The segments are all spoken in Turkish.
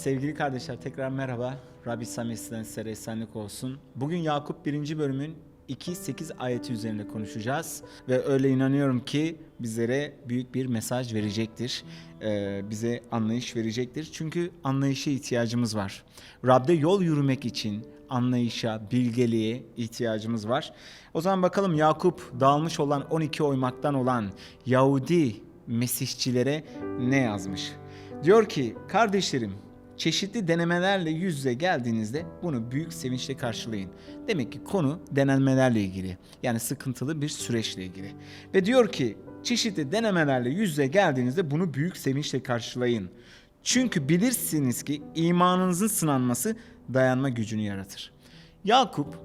Sevgili kardeşler tekrar merhaba. Rabbi Samisi'den size esenlik olsun. Bugün Yakup 1. bölümün 2-8 ayeti üzerinde konuşacağız. Ve öyle inanıyorum ki bizlere büyük bir mesaj verecektir. Ee, bize anlayış verecektir. Çünkü anlayışa ihtiyacımız var. Rab'de yol yürümek için anlayışa, bilgeliğe ihtiyacımız var. O zaman bakalım Yakup dağılmış olan 12 oymaktan olan Yahudi Mesihçilere ne yazmış? Diyor ki kardeşlerim çeşitli denemelerle yüz yüze geldiğinizde bunu büyük sevinçle karşılayın. Demek ki konu denemelerle ilgili. Yani sıkıntılı bir süreçle ilgili. Ve diyor ki çeşitli denemelerle yüz yüze geldiğinizde bunu büyük sevinçle karşılayın. Çünkü bilirsiniz ki imanınızın sınanması dayanma gücünü yaratır. Yakup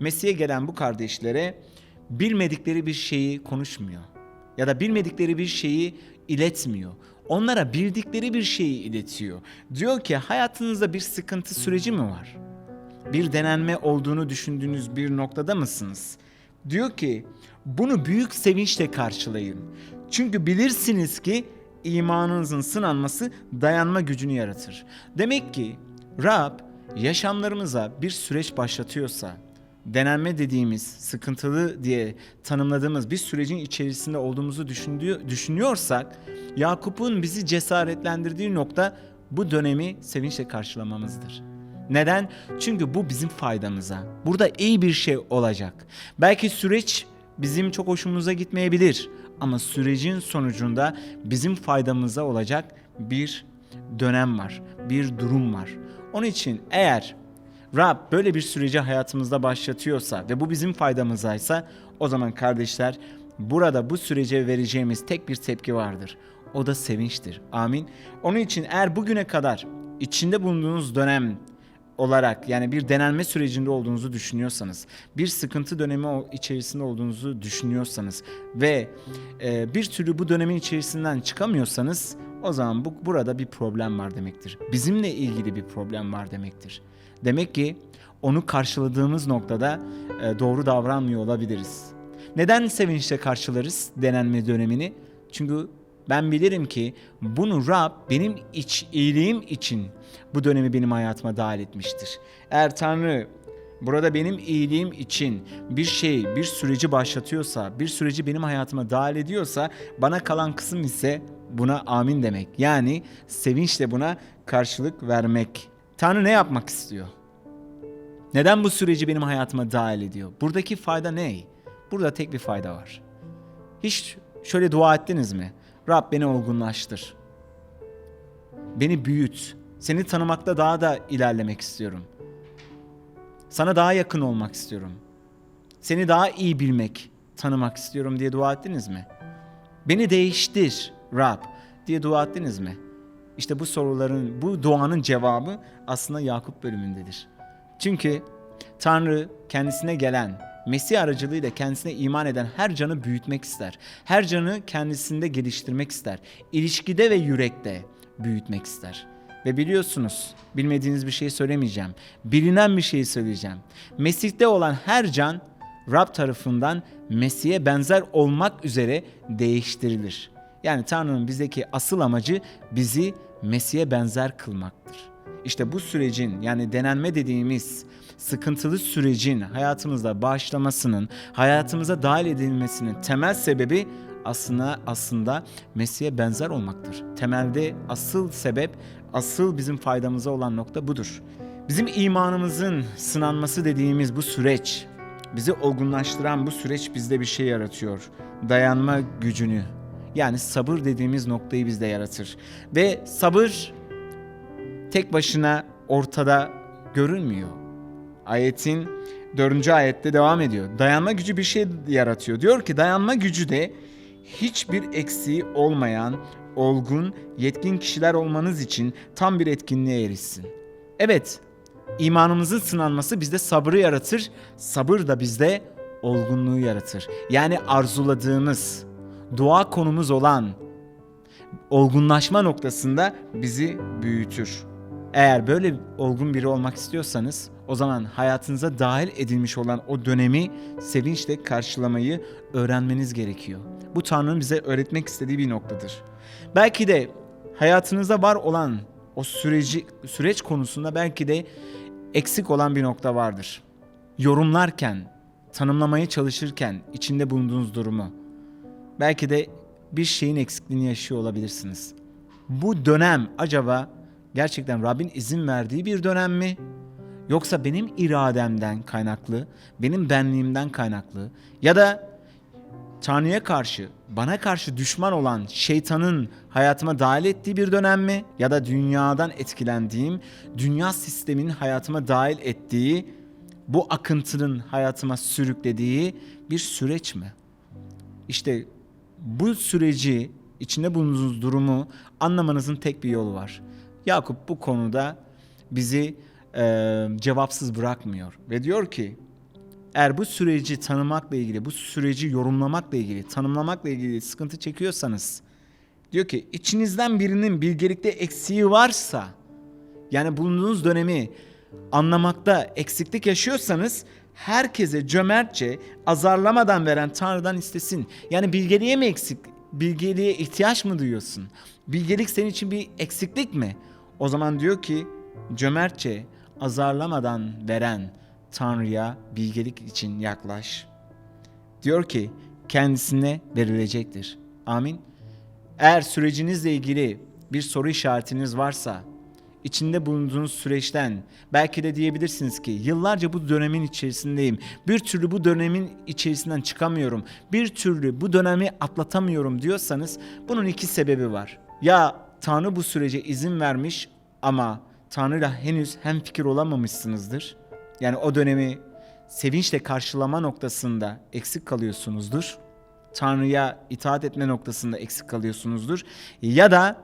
Mesih'e gelen bu kardeşlere bilmedikleri bir şeyi konuşmuyor ya da bilmedikleri bir şeyi iletmiyor. Onlara bildikleri bir şeyi iletiyor. Diyor ki hayatınızda bir sıkıntı süreci mi var? Bir denenme olduğunu düşündüğünüz bir noktada mısınız? Diyor ki bunu büyük sevinçle karşılayın. Çünkü bilirsiniz ki imanınızın sınanması dayanma gücünü yaratır. Demek ki Rab yaşamlarımıza bir süreç başlatıyorsa, denenme dediğimiz, sıkıntılı diye tanımladığımız bir sürecin içerisinde olduğumuzu düşündüğü, düşünüyorsak, Yakup'un bizi cesaretlendirdiği nokta bu dönemi sevinçle karşılamamızdır. Neden? Çünkü bu bizim faydamıza. Burada iyi bir şey olacak. Belki süreç bizim çok hoşumuza gitmeyebilir ama sürecin sonucunda bizim faydamıza olacak bir dönem var, bir durum var. Onun için eğer Rab böyle bir süreci hayatımızda başlatıyorsa ve bu bizim faydamızaysa o zaman kardeşler burada bu sürece vereceğimiz tek bir tepki vardır. O da sevinçtir. Amin. Onun için eğer bugüne kadar içinde bulunduğunuz dönem olarak yani bir denenme sürecinde olduğunuzu düşünüyorsanız, bir sıkıntı dönemi içerisinde olduğunuzu düşünüyorsanız ve e, bir türlü bu dönemin içerisinden çıkamıyorsanız o zaman bu burada bir problem var demektir. Bizimle ilgili bir problem var demektir. Demek ki onu karşıladığımız noktada e, doğru davranmıyor olabiliriz. Neden sevinçle karşılarız denenme dönemini? Çünkü ben bilirim ki bunu Rab benim iç iyiliğim için bu dönemi benim hayatıma dahil etmiştir. Eğer Tanrı burada benim iyiliğim için bir şey, bir süreci başlatıyorsa, bir süreci benim hayatıma dahil ediyorsa bana kalan kısım ise buna amin demek. Yani sevinçle buna karşılık vermek. Tanrı ne yapmak istiyor? Neden bu süreci benim hayatıma dahil ediyor? Buradaki fayda ne? Burada tek bir fayda var. Hiç şöyle dua ettiniz mi? Rab beni olgunlaştır. Beni büyüt. Seni tanımakta daha da ilerlemek istiyorum. Sana daha yakın olmak istiyorum. Seni daha iyi bilmek, tanımak istiyorum diye dua ettiniz mi? Beni değiştir Rab diye dua ettiniz mi? İşte bu soruların, bu duanın cevabı aslında Yakup bölümündedir. Çünkü Tanrı kendisine gelen, Mesih aracılığıyla kendisine iman eden her canı büyütmek ister. Her canı kendisinde geliştirmek ister. İlişkide ve yürekte büyütmek ister. Ve biliyorsunuz, bilmediğiniz bir şey söylemeyeceğim. Bilinen bir şey söyleyeceğim. Mesih'te olan her can Rab tarafından Mesih'e benzer olmak üzere değiştirilir. Yani Tanrı'nın bizdeki asıl amacı bizi Mesih'e benzer kılmaktır. İşte bu sürecin yani denenme dediğimiz sıkıntılı sürecin hayatımızda başlamasının, hayatımıza dahil edilmesinin temel sebebi aslında aslında Mesih'e benzer olmaktır. Temelde asıl sebep, asıl bizim faydamıza olan nokta budur. Bizim imanımızın sınanması dediğimiz bu süreç, bizi olgunlaştıran bu süreç bizde bir şey yaratıyor. Dayanma gücünü. Yani sabır dediğimiz noktayı bizde yaratır. Ve sabır tek başına ortada görünmüyor. Ayetin dördüncü ayette devam ediyor. Dayanma gücü bir şey yaratıyor. Diyor ki dayanma gücü de hiçbir eksiği olmayan, olgun, yetkin kişiler olmanız için tam bir etkinliğe erişsin. Evet, imanımızın sınanması bizde sabrı yaratır, sabır da bizde olgunluğu yaratır. Yani arzuladığımız, dua konumuz olan olgunlaşma noktasında bizi büyütür. Eğer böyle olgun biri olmak istiyorsanız o zaman hayatınıza dahil edilmiş olan o dönemi sevinçle karşılamayı öğrenmeniz gerekiyor. Bu Tanrı'nın bize öğretmek istediği bir noktadır. Belki de hayatınızda var olan o süreci süreç konusunda belki de eksik olan bir nokta vardır. Yorumlarken, tanımlamaya çalışırken içinde bulunduğunuz durumu belki de bir şeyin eksikliğini yaşıyor olabilirsiniz. Bu dönem acaba gerçekten Rabbin izin verdiği bir dönem mi? Yoksa benim irademden kaynaklı, benim benliğimden kaynaklı ya da Tanrı'ya karşı, bana karşı düşman olan şeytanın hayatıma dahil ettiği bir dönem mi? Ya da dünyadan etkilendiğim, dünya sistemin hayatıma dahil ettiği, bu akıntının hayatıma sürüklediği bir süreç mi? İşte bu süreci, içinde bulunduğunuz durumu anlamanızın tek bir yolu var. Yakup bu konuda bizi e, cevapsız bırakmıyor ve diyor ki eğer bu süreci tanımakla ilgili, bu süreci yorumlamakla ilgili, tanımlamakla ilgili sıkıntı çekiyorsanız diyor ki içinizden birinin bilgelikte eksiği varsa yani bulunduğunuz dönemi anlamakta eksiklik yaşıyorsanız herkese cömertçe azarlamadan veren Tanrı'dan istesin. Yani bilgeliğe mi eksik? Bilgeliğe ihtiyaç mı duyuyorsun? Bilgelik senin için bir eksiklik mi? O zaman diyor ki cömertçe azarlamadan veren Tanrı'ya bilgelik için yaklaş. Diyor ki kendisine verilecektir. Amin. Eğer sürecinizle ilgili bir soru işaretiniz varsa, içinde bulunduğunuz süreçten belki de diyebilirsiniz ki yıllarca bu dönemin içerisindeyim. Bir türlü bu dönemin içerisinden çıkamıyorum. Bir türlü bu dönemi atlatamıyorum diyorsanız bunun iki sebebi var. Ya Tanrı bu sürece izin vermiş ama Tanrı'yla henüz hemfikir olamamışsınızdır. Yani o dönemi sevinçle karşılama noktasında eksik kalıyorsunuzdur. Tanrı'ya itaat etme noktasında eksik kalıyorsunuzdur. Ya da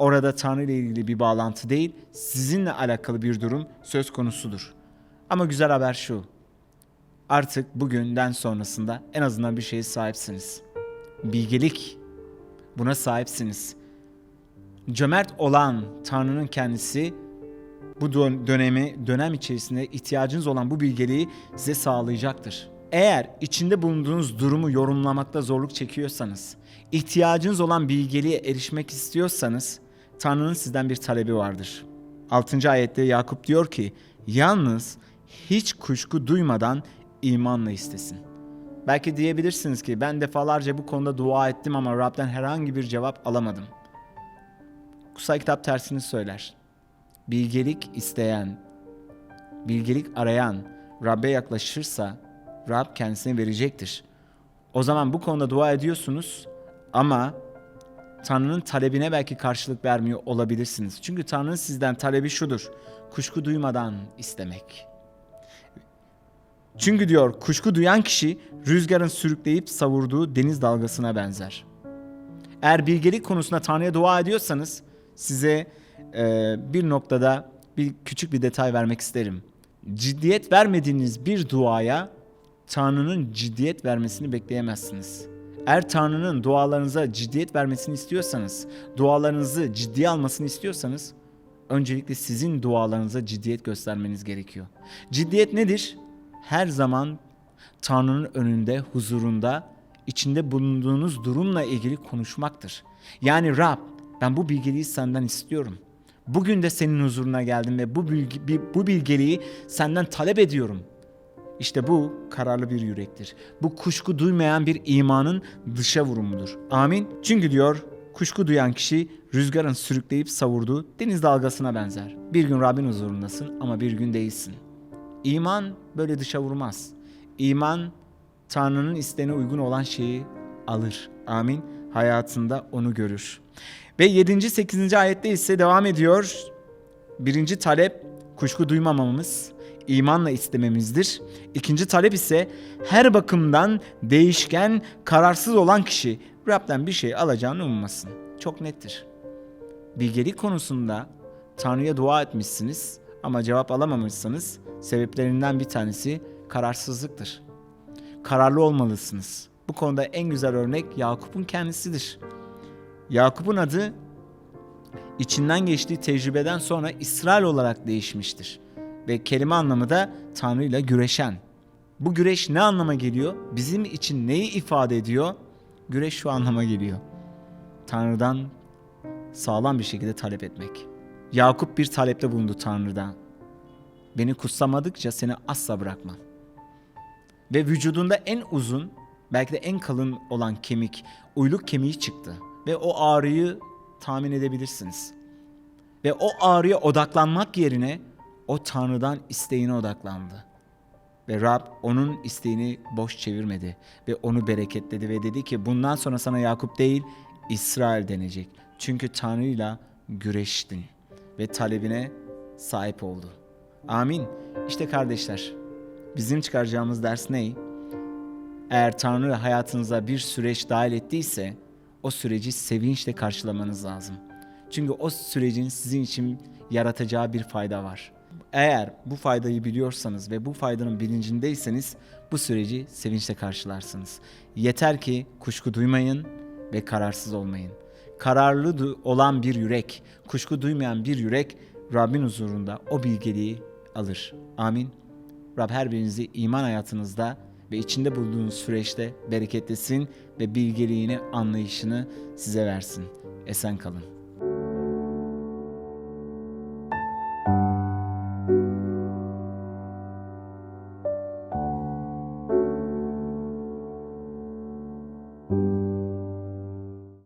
orada Tanrı ile ilgili bir bağlantı değil, sizinle alakalı bir durum söz konusudur. Ama güzel haber şu. Artık bugünden sonrasında en azından bir şeye sahipsiniz. Bilgelik. Buna sahipsiniz. Cömert olan Tanrı'nın kendisi bu dön- dönemi dönem içerisinde ihtiyacınız olan bu bilgeliği size sağlayacaktır. Eğer içinde bulunduğunuz durumu yorumlamakta zorluk çekiyorsanız, ihtiyacınız olan bilgeliğe erişmek istiyorsanız Tanrı'nın sizden bir talebi vardır. 6. ayette Yakup diyor ki, yalnız hiç kuşku duymadan imanla istesin. Belki diyebilirsiniz ki ben defalarca bu konuda dua ettim ama Rab'den herhangi bir cevap alamadım. Kutsal kitap tersini söyler bilgelik isteyen, bilgelik arayan Rab'be yaklaşırsa Rab kendisine verecektir. O zaman bu konuda dua ediyorsunuz ama Tanrı'nın talebine belki karşılık vermiyor olabilirsiniz. Çünkü Tanrı'nın sizden talebi şudur. Kuşku duymadan istemek. Çünkü diyor kuşku duyan kişi rüzgarın sürükleyip savurduğu deniz dalgasına benzer. Eğer bilgelik konusunda Tanrı'ya dua ediyorsanız size e, bir noktada bir küçük bir detay vermek isterim. Ciddiyet vermediğiniz bir duaya Tanrı'nın ciddiyet vermesini bekleyemezsiniz. Eğer Tanrı'nın dualarınıza ciddiyet vermesini istiyorsanız, dualarınızı ciddiye almasını istiyorsanız öncelikle sizin dualarınıza ciddiyet göstermeniz gerekiyor. Ciddiyet nedir? Her zaman Tanrı'nın önünde, huzurunda, içinde bulunduğunuz durumla ilgili konuşmaktır. Yani Rab, ben bu bilgeliği senden istiyorum. Bugün de senin huzuruna geldim ve bu bilgi, bu bilgeliği senden talep ediyorum. İşte bu kararlı bir yürektir. Bu kuşku duymayan bir imanın dışa vurumudur. Amin. Çünkü diyor kuşku duyan kişi rüzgarın sürükleyip savurduğu deniz dalgasına benzer. Bir gün Rabbin huzurundasın ama bir gün değilsin. İman böyle dışa vurmaz. İman Tanrı'nın isteğine uygun olan şeyi alır. Amin. Hayatında onu görür. Ve 7. 8. ayette ise devam ediyor. Birinci talep kuşku duymamamız, imanla istememizdir. İkinci talep ise her bakımdan değişken, kararsız olan kişi Rab'den bir şey alacağını ummasın. Çok nettir. Bilgelik konusunda Tanrı'ya dua etmişsiniz ama cevap alamamışsanız sebeplerinden bir tanesi kararsızlıktır. Kararlı olmalısınız. Bu konuda en güzel örnek Yakup'un kendisidir. Yakup'un adı içinden geçtiği tecrübeden sonra İsrail olarak değişmiştir. Ve kelime anlamı da Tanrı ile güreşen. Bu güreş ne anlama geliyor? Bizim için neyi ifade ediyor? Güreş şu anlama geliyor. Tanrı'dan sağlam bir şekilde talep etmek. Yakup bir talepte bulundu Tanrı'dan. Beni kutsamadıkça seni asla bırakmam. Ve vücudunda en uzun, belki de en kalın olan kemik, uyluk kemiği çıktı. Ve o ağrıyı tahmin edebilirsiniz. Ve o ağrıya odaklanmak yerine o Tanrı'dan isteğine odaklandı. Ve Rab onun isteğini boş çevirmedi ve onu bereketledi ve dedi ki bundan sonra sana Yakup değil İsrail denecek. Çünkü Tanrı'yla güreştin ve talebine sahip oldu. Amin. İşte kardeşler bizim çıkaracağımız ders ne? Eğer Tanrı hayatınıza bir süreç dahil ettiyse o süreci sevinçle karşılamanız lazım. Çünkü o sürecin sizin için yaratacağı bir fayda var. Eğer bu faydayı biliyorsanız ve bu faydanın bilincindeyseniz bu süreci sevinçle karşılarsınız. Yeter ki kuşku duymayın ve kararsız olmayın. Kararlı olan bir yürek, kuşku duymayan bir yürek Rabbin huzurunda o bilgeliği alır. Amin. Rab her birinizi iman hayatınızda ve içinde bulunduğunuz süreçte bereketlesin ve bilgeliğini, anlayışını size versin. Esen kalın.